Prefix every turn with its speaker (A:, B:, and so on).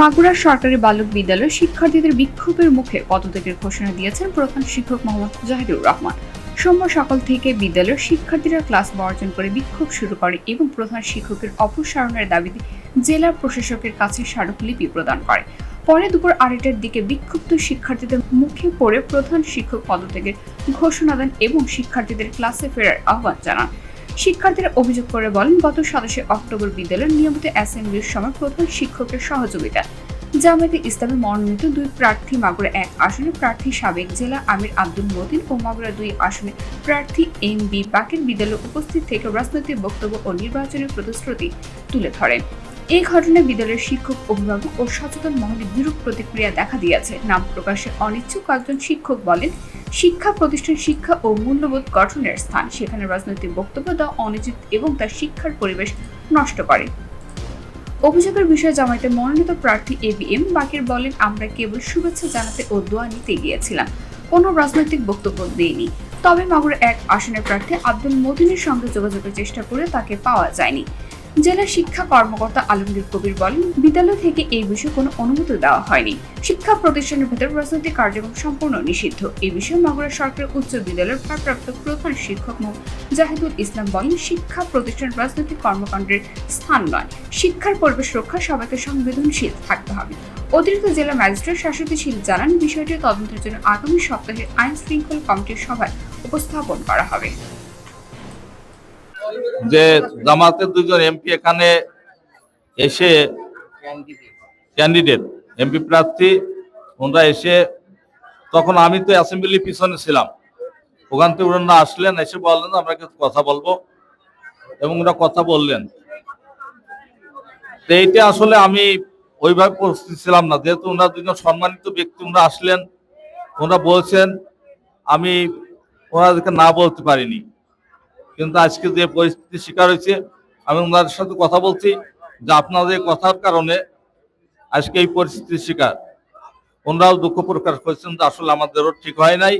A: মাগুরা সরকারি বালক বিদ্যালয়ের শিক্ষার্থীদের বিক্ষোভের মুখে পদত্যাগের ঘোষণা দিয়েছেন প্রধান শিক্ষক মোহাম্মদ জাহিদুর রহমান। সোমবার সকাল থেকে বিদ্যালয়ের শিক্ষার্থীরা ক্লাস বর্জন করে বিক্ষোভ শুরু করে এবং প্রধান শিক্ষকের অপসারণের দাবিতে জেলা প্রশাসকের কাছে স্মারকলিপি প্রদান করে। পরে দুপুর আড়াইটার দিকে বিক্ষুব্ধ শিক্ষার্থীদের মুখে পড়ে প্রধান শিক্ষক পদত্যাগের ঘোষণা দেন এবং শিক্ষার্থীদের ক্লাসে ফেরার আহ্বান জানান। শিক্ষার্থীরা অভিযোগ করে বলেন, গত সাতাশে অক্টোবর বিদ্যালয়ের নিয়মিত অ্যাসেম্বলির সময় প্রধান শিক্ষকের সহযোগিতা। জামায়াতে ইসলামে মনোনীত দুই প্রার্থী মাগুরা এক আসনে প্রার্থী সাবেক জেলা আমির আব্দুল মতিন ও মাগুরা দুই আসনে প্রার্থী এম বি বাকের বিদ্যালয়ে উপস্থিত থেকে রাজনৈতিক বক্তব্য ও নির্বাচনী প্রতিশ্রুতি তুলে ধরেন। এই ঘটনায় বিদ্যালয়ের শিক্ষক, অভিভাবক ও সচেতন মহলে বিরূপ প্রতিক্রিয়া দেখা দিয়েছে। নাম প্রকাশে অনিচ্ছুক কয়েকজন শিক্ষক বলেন শিক্ষা প্রতিষ্ঠান শিক্ষা ও মূল্যবোধ গঠনের স্থান। সেখানে রাজনৈতিক বক্তব্য দেওয়া অনুচিত এবং তার শিক্ষার পরিবেশ নষ্ট করে। অভিযোগের বিষয়ে জামায়াতে মনোনীত প্রার্থী এ বি এম বাকির বলেন, আমরা কেবল শুভেচ্ছা জানাতে ও দোয়া নিতে গিয়েছিলাম। কোনো রাজনৈতিক বক্তব্য দেইনি। তবে মাগুরা এক আসনের প্রার্থী আব্দুল মদিনের সঙ্গে যোগাযোগের চেষ্টা করে তাকে পাওয়া যায়নি। জেলা শিক্ষা কর্মকর্তা আলমগীর কবির বলেন, বিদ্যালয় থেকে এই বিষয়ে কোনো অনুমতি দেওয়া হয়নি। শিক্ষা প্রতিষ্ঠানের ভেতর রাজনৈতিক কার্যক্রম সম্পূর্ণ নিষিদ্ধ। এই বিষয়ে মাগুরা সরকারি উচ্চ বিদ্যালয়ের ভারপ্রাপ্ত প্রধান শিক্ষক মো. জাহিদুল ইসলাম বলেন, শিক্ষা প্রতিষ্ঠান রাজনৈতিক কর্মকাণ্ডের স্থান নয়। শিক্ষার পরিবেশ রক্ষা সবাইকে সংবেদনশীল থাকতে হবে। অতিরিক্ত জেলা ম্যাজিস্ট্রেট শাশ্বতী শীল জানান বিষয়টি তদন্তের জন্য আগামী সপ্তাহে আইন শৃঙ্খলা কমিটির সভায় উপস্থাপন করা হবে।
B: যে জামাতের দুজন এমপি এখানে এসে ক্যান্ডিডেট এমপি প্রার্থী, ওনারা এসে, তখন আমি তো অ্যাসেম্বলি পিছনে ছিলাম। ওখান থেকে ওনারা আসলেন, এসে বললেন, আমরা কথা বলব। এবং ওরা কথা বললেন। তো এইটা আসলে আমি ওইভাবে প্রস্তুত ছিলাম না। যেহেতু ওনারা দুজন সম্মানিত ব্যক্তি, ওনারা আসলেন, ওনারা বলছেন, আমি ওনাদেরকে না বলতে পারিনি। কিন্তু আজকে যে পরিস্থিতির শিকার হয়েছে, আমি ওনাদের সাথে কথা বলছি যে আপনাদের কথার কারণে আজকে এই পরিস্থিতির শিকার। ওনারাও দুঃখ প্রকাশ করেছেন যে আসলে আমাদেরও ঠিক হয় নাই।